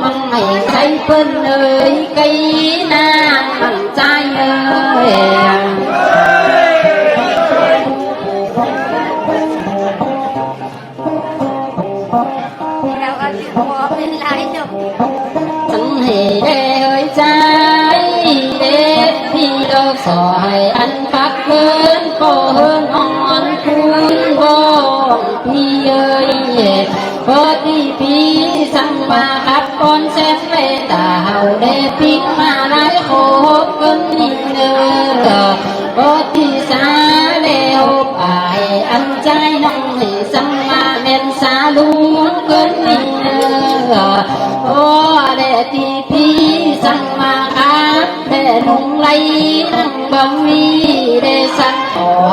mừng mày say quân ơi cây nam mừng trai ơi thân hề đê ơi trai đê thì đâu sỏi ăn phát lớn cô hơn ngon cuốn bông thì ơi Bodi pi sang ma khắp con xét về tàu để pin mà lái khổ cơn nhìn nơ Bodi xa để hộp bài ăn chay nông thì sang ma men xa luôn cơn nhìn nơ Ô để ti pi sang ma khắp để nung lấy nâng bấm mi để sang khổ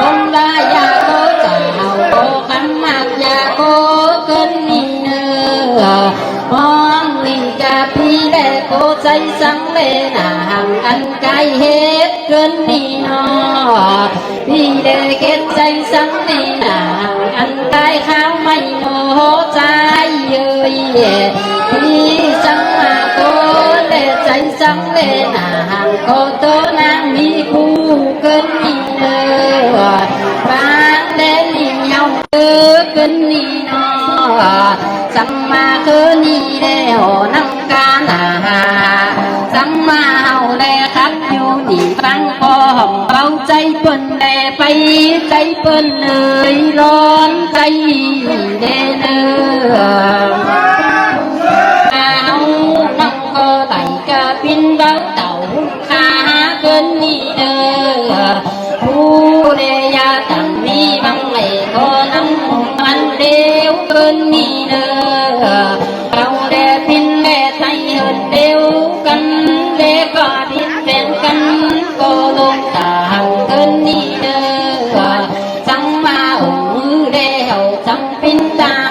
คนละยาโกเจ้าโกขันหนัยาโกเกนนินเนอมองนิกาพี่แลโกใจสังเลนาหังอันไกลเห็ดเกินนี่นอพี่แลเก็ดใจสังเลนาหังอันไกลข้าวไม่โมใจเย้ยพี่งเลนาฮังโกโตนังมีกูเกินนี่เนอฟังเดลิเยาเออเกินนี่นอสัมมาคกินนี่เดโอนังกานาสัมมาเฮาแลครับอยู่นี่ฟังพออมเบาใจเปิ้นแลไปใจเปิ้นเลยร้อนใจเดเนอเบ้าเต่าข้าเกินนี่เด้อผู้เดียตันมีบังไหลก็น้ำมันเดียวเกินนี่เด้อเขาเดพินแม่ใส่เดินเดียวกันเดก็พินเป็นกันก็ลงต่างเกินนี่เด้อจังมาอุ้งเดียวจังพินตา